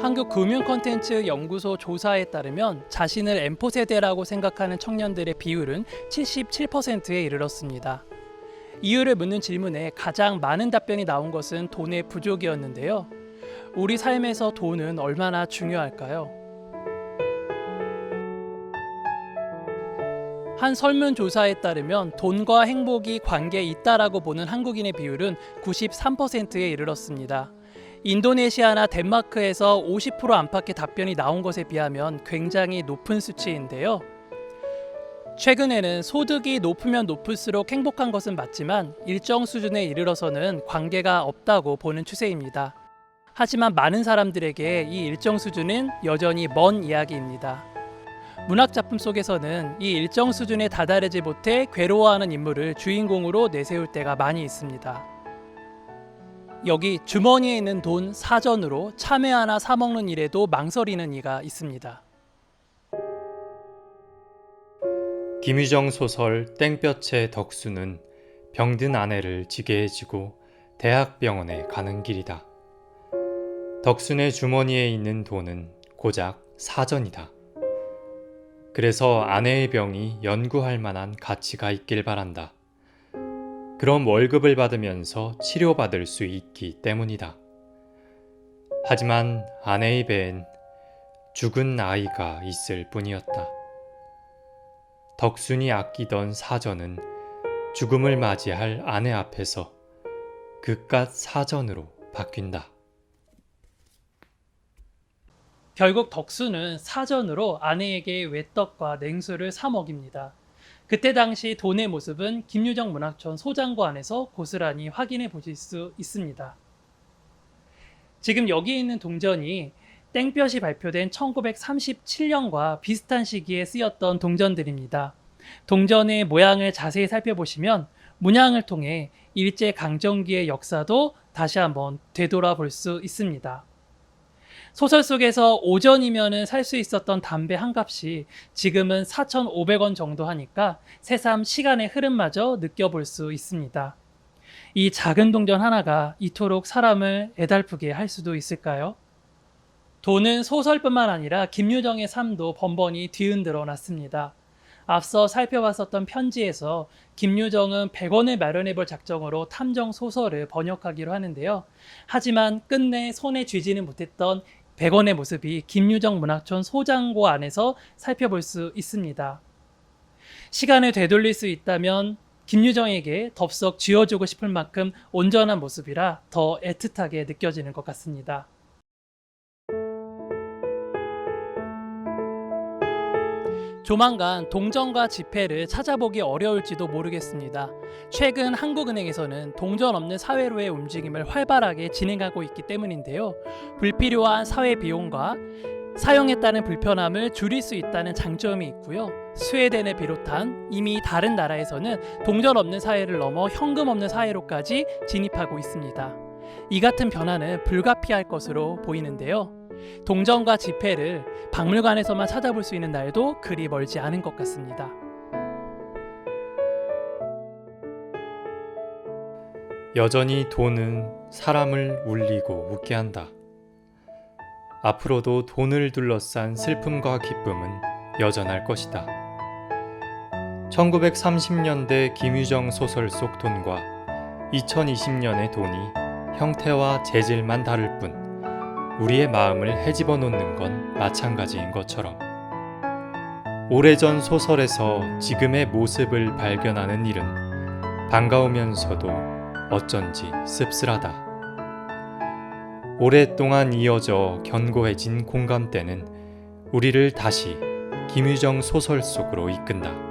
한국금융콘텐츠 연구소 조사에 따르면 자신을 M4 세대라고 생각하는 청년들의 비율은 77%에 이르렀습니다. 이유를 묻는 질문에 가장 많은 답변이 나온 것은 돈의 부족이었는데요. 우리 삶에서 돈은 얼마나 중요할까요? 한 설문조사에 따르면 돈과 행복이 관계에 있다라고 보는 한국인의 비율은 93%에 이르렀습니다. 인도네시아나 덴마크에서 50% 안팎의 답변이 나온 것에 비하면 굉장히 높은 수치인데요. 최근에는 소득이 높으면 높을수록 행복한 것은 맞지만 일정 수준에 이르러서는 관계가 없다고 보는 추세입니다. 하지만 많은 사람들에게 이 일정 수준은 여전히 먼 이야기입니다. 문학 작품 속에서는 이 일정 수준에 다다르지 못해 괴로워하는 인물을 주인공으로 내세울 때가 많이 있습니다. 여기 주머니에 있는 돈 사전으로 참외 하나 사 먹는 일에도 망설이는 이가 있습니다. 김유정 소설 땡볕의 덕수는 병든 아내를 지게 해지고 대학병원에 가는 길이다. 덕순의 주머니에 있는 돈은 고작 사전이다. 그래서 아내의 병이 연구할 만한 가치가 있길 바란다. 그럼 월급을 받으면서 치료받을 수 있기 때문이다. 하지만 아내의 배엔 죽은 아이가 있을 뿐이었다. 덕순이 아끼던 사전은 죽음을 맞이할 아내 앞에서 그깟 사전으로 바뀐다. 결국 덕수는 사전으로 아내에게 외떡과 냉수를 사 먹입니다. 그때 당시 돈의 모습은 김유정 문학촌 소장고 안에서 고스란히 확인해 보실 수 있습니다. 지금 여기 있는 동전이 땡볕이 발표된 1937년과 비슷한 시기에 쓰였던 동전들입니다. 동전의 모양을 자세히 살펴보시면 문양을 통해 일제 강점기의 역사도 다시 한번 되돌아볼 수 있습니다. 소설 속에서 오전이면은 살 수 있었던 담배 한 값이 지금은 4,500원 정도 하니까 새삼 시간의 흐름마저 느껴볼 수 있습니다. 이 작은 동전 하나가 이토록 사람을 애달프게 할 수도 있을까요? 돈은 소설뿐만 아니라 김유정의 삶도 번번이 뒤흔들어 놨습니다. 앞서 살펴봤었던 편지에서 김유정은 100원을 마련해 볼 작정으로 탐정 소설을 번역하기로 하는데요. 하지만 끝내 손에 쥐지는 못했던 100원의 모습이 김유정 문학촌 소장고 안에서 살펴볼 수 있습니다. 시간을 되돌릴 수 있다면 김유정에게 덥석 쥐어주고 싶을 만큼 온전한 모습이라 더 애틋하게 느껴지는 것 같습니다. 조만간 동전과 지폐를 찾아보기 어려울지도 모르겠습니다. 최근 한국은행에서는 동전 없는 사회로의 움직임을 활발하게 진행하고 있기 때문인데요. 불필요한 사회 비용과 사용에 따른 불편함을 줄일 수 있다는 장점이 있고요. 스웨덴을 비롯한 이미 다른 나라에서는 동전 없는 사회를 넘어 현금 없는 사회로까지 진입하고 있습니다. 이 같은 변화는 불가피할 것으로 보이는데요. 동전과 지폐를 박물관에서만 찾아볼 수 있는 날도 그리 멀지 않은 것 같습니다. 여전히 돈은 사람을 울리고 웃게 한다. 앞으로도 돈을 둘러싼 슬픔과 기쁨은 여전할 것이다. 1930년대 김유정 소설 속 돈과 2020년의 돈이 형태와 재질만 다를 뿐 우리의 마음을 헤집어 놓는 건 마찬가지인 것처럼 오래전 소설에서 지금의 모습을 발견하는 일은 반가우면서도 어쩐지 씁쓸하다. 오랫동안 이어져 견고해진 공감대는 우리를 다시 김유정 소설 속으로 이끈다.